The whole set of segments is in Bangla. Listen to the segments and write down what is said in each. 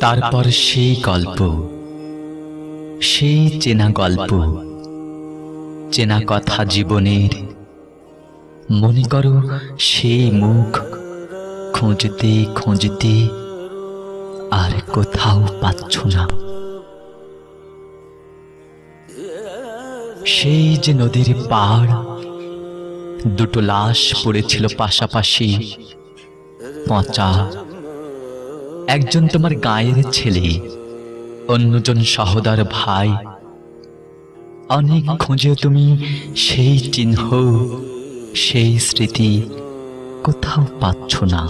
তারপর সেই গল্প সেই চেনা গল্প চেনা কথা জীবনের। মনে করো সেই মুখ খুঁজতে খুঁজতে আর কোথাও পাচ্ছ না। সেই যে নদীর পাড় দুটো লাশ পড়েছিল পাশাপাশি পচা একজন তোমার গায়ের ছেলে, অন্যজন সহদার ভাই। অনেক খুঁজেও তুমি সেই চিহ্ন, সেই স্মৃতি কোথাও পাচ্ছ না।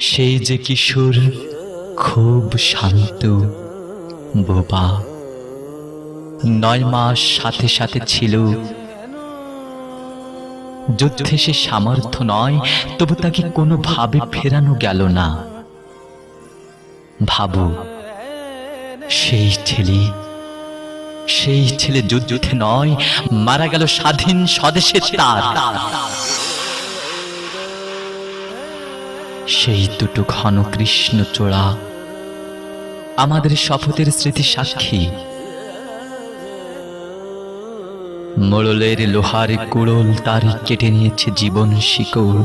সেই যে কিশোর খুব শান্ত, বোবা। নয় মাস সাথে সাথে ছিল যুদ্ধে সে সামর্থ্য নয়, তবু তাকে কোনোভাবে ফেরানো গেল না। ভাবো, সেই ছেলে সেই ছেলে যুদ্ধে নয়, মারা গেল স্বাধীন স্বদেশে তার। সেই দুটো ঘন কৃষ্ণ চোড়া আমাদের শপথের স্মৃতি সাক্ষী মোড়লের লোহার কুড়োল তার কেটে নিয়েছে জীবন শিকড়।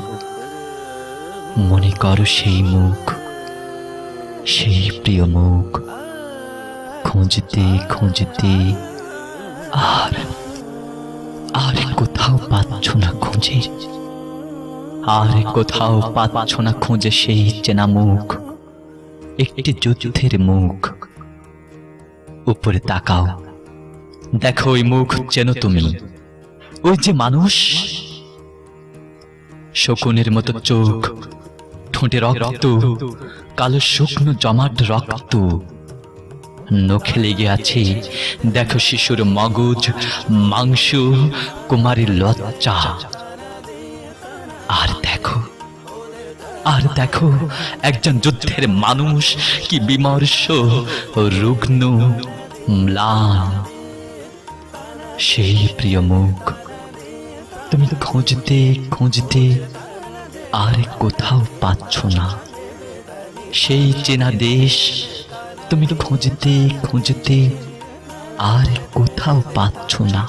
মনে করো সেই মুখ, সেই প্রিয় মুখ। খুঁজতে খুঁজতে আর আর কোথাও পাচ্ছ না খুঁজে। আর কোথাও পাচ্ছ না খুঁজে সেই চেনা মুখ। একটি যুদ্ধের মুখ। উপরে তাকাও। দেখো ওই মুখ চেনো তুমি। ওই যে মানুষ। শকুনের মতো চোখ, ঠোঁটে রক্ত, কালো শুকনো জমাট রক্ত। নখে লেগে আছে, দেখো শিশুর মগজ, মাংস, কুমারীর লজ্জা। আর দেখো আর দেখো একজন যুদ্ধের মানুষ কি বিমর্ষ, রুগ্ন, ম্লান। সেই প্রিয় মুখ, তুমি তো খুঁজতে খুঁজতে আর কোথাও পাচ্ছ না। সেই চেনা দেশ, তুমি তো খুঁজতে খুঁজতে আর কোথাও পাচ্ছ না।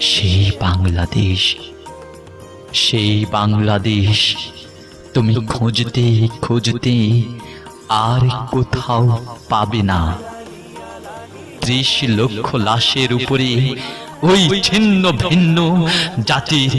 সেই বাংলাদেশ সেই বাংলাদেশ, তুমি খুঁজতে খুঁজতে আর কোথাও পাবে না। ত্রিশ লক্ষ লাশের উপরে ওই ছিন্ন ভিন্ন জাতির